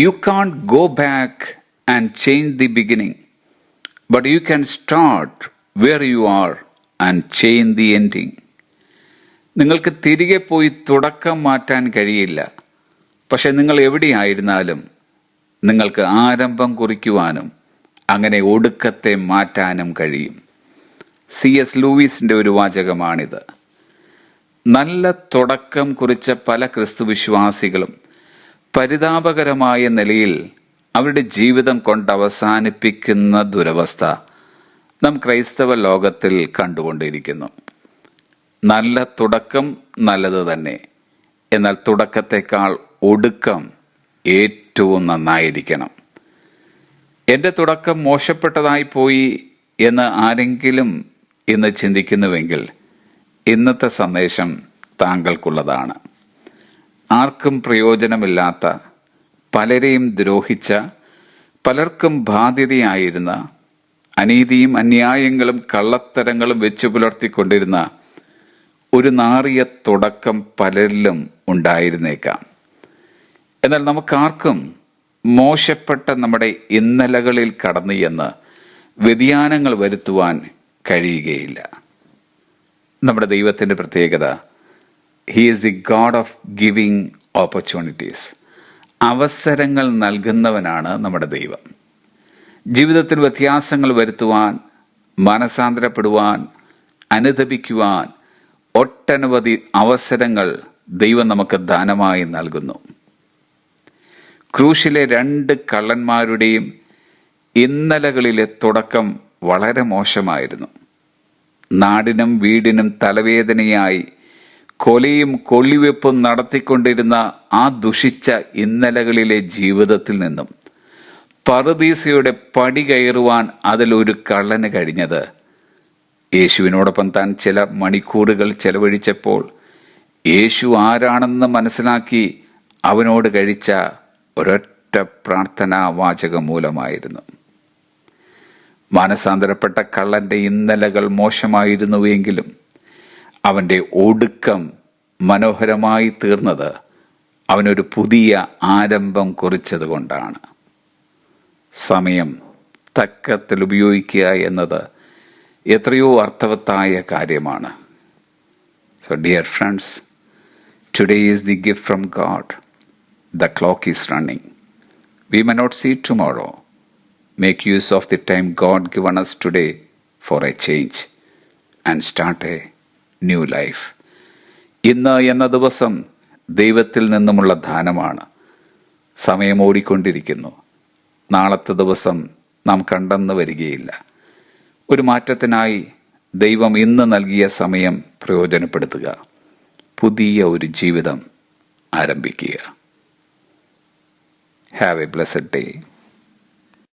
You can't go back and change the beginning, but you can start where you are and change the ending. നിങ്ങൾക്ക് തിരികെ പോയി തുടക്കം മാറ്റാൻ കഴിയില്ല. പക്ഷെ നിങ്ങൾ എവിടെയായിരുന്നാലും നിങ്ങൾക്ക് ആരംഭം കുറിക്കുവാനും അങ്ങനെ ഒടുക്കത്തെ മാറ്റാനും കഴിയും. സി എസ് ലൂയിസിന്റെ ഒരു വാചകമാണിത്. നല്ല തുടക്കം കുറിച്ച പല ക്രിസ്തുവിശ്വാസികളും പരിതാപകരമായ നിലയിൽ അവരുടെ ജീവിതം കൊണ്ട് അവസാനിപ്പിക്കുന്ന ദുരവസ്ഥ നാം ക്രൈസ്തവ ലോകത്തിൽ കണ്ടുകൊണ്ടിരിക്കുന്നു. നല്ല തുടക്കം നല്ലത് തന്നെ. എന്നാൽ തുടക്കത്തെക്കാൾ ഒടുക്കം ഏറ്റവും നന്നായിരിക്കണം. എന്റെ തുടക്കം മോശപ്പെട്ടതായി പോയി എന്ന് ആരെങ്കിലും ഇന്ന് ചിന്തിക്കുന്നുവെങ്കിൽ ഇന്നത്തെ സന്ദേശം താങ്കൾക്കുള്ളതാണ്. ആർക്കും പ്രയോജനമില്ലാത്ത പലരെയും ദ്രോഹിച്ച പലർക്കും ബാധ്യതയായിരുന്ന അനീതിയും അന്യായങ്ങളും കള്ളത്തരങ്ങളും വെച്ചു പുലർത്തിക്കൊണ്ടിരുന്ന ഒരു നാറിയ തുടക്കം പലരിലും ഉണ്ടായിരുന്നേക്കാം. എന്നാൽ നമുക്കാർക്കും മോശപ്പെട്ട നമ്മുടെ ഇന്നലകളിൽ കടന്നു എന്ന് വ്യതിയാനങ്ങൾ വരുത്തുവാൻ കഴിയുകയില്ല. നമ്മുടെ ദൈവത്തിന്റെ പ്രത്യേകത he is the God of giving opportunities അവസരങ്ങൾ നൽകുന്നവനാണ് നമ്മുടെ ദൈവം. ജീവിതത്തിൽ വ്യത്യാസങ്ങൾ വരുത്തുവാൻ മനസാന്തരപ്പെടുവാൻ അനുദപിക്കുവാൻ ഒട്ടനവധി അവസരങ്ങൾ ദൈവം നമുക്ക് ദാനമായി നൽകുന്നു. ക്രൂശിലെ രണ്ട് കള്ളന്മാരുടെയും ഇന്നലകളിലെ തുടക്കം വളരെ മോശമായിരുന്നു. നാടിനും വീടിനും തലവേദനയായി കൊലയും കൊള്ളിവെപ്പും നടത്തിക്കൊണ്ടിരുന്ന ആ ദുഷിച്ച ഇന്നലകളിലെ ജീവിതത്തിൽ നിന്നും പറുദീസയുടെ പടി കയറുവാൻ അതിലൊരു കള്ളന് കഴിഞ്ഞത്. യേശുവിനോടൊപ്പം താൻ ചില മണിക്കൂറുകൾ ചെലവഴിച്ചപ്പോൾ യേശു ആരാണെന്ന് മനസ്സിലാക്കി അവനോട് കഴിച്ച ഒരൊറ്റ പ്രാർത്ഥനാ വാചകം മൂലമായിരുന്നു. മാനസാന്തരപ്പെട്ട കള്ളന്റെ ഇന്നലകൾ മോശമായിരുന്നുവെങ്കിലും അവന്റെ ഒടുക്കം മനോഹരമായി തീർന്നത് അവനൊരു പുതിയ ആരംഭം കുറിച്ചതുകൊണ്ടാണ് സമയം തക്കത്തിൽ ഉപയോഗിക്കുക എന്നത് എത്രയോ അർത്ഥവത്തായ കാര്യമാണ്. So dear friends today is the gift from God the clock is running we may not see tomorrow make use of the time God given us today for a change and start a new life. ഇന്ന് എന്ന ദിവസം ദൈവത്തിൽ നിന്നുമുള്ള ദാനമാണ്. സമയം ഓടിക്കൊണ്ടിരിക്കുന്നു. നാളത്തെ ദിവസം നാം കണ്ടെന്ന് വരികയില്ല. ഒരു മാറ്റത്തിനായി ദൈവം ഇന്ന് നൽകിയ സമയം പ്രയോജനപ്പെടുത്തുക. പുതിയ ഒരു ജീവിതം ആരംഭിക്കുക. Have A blessed day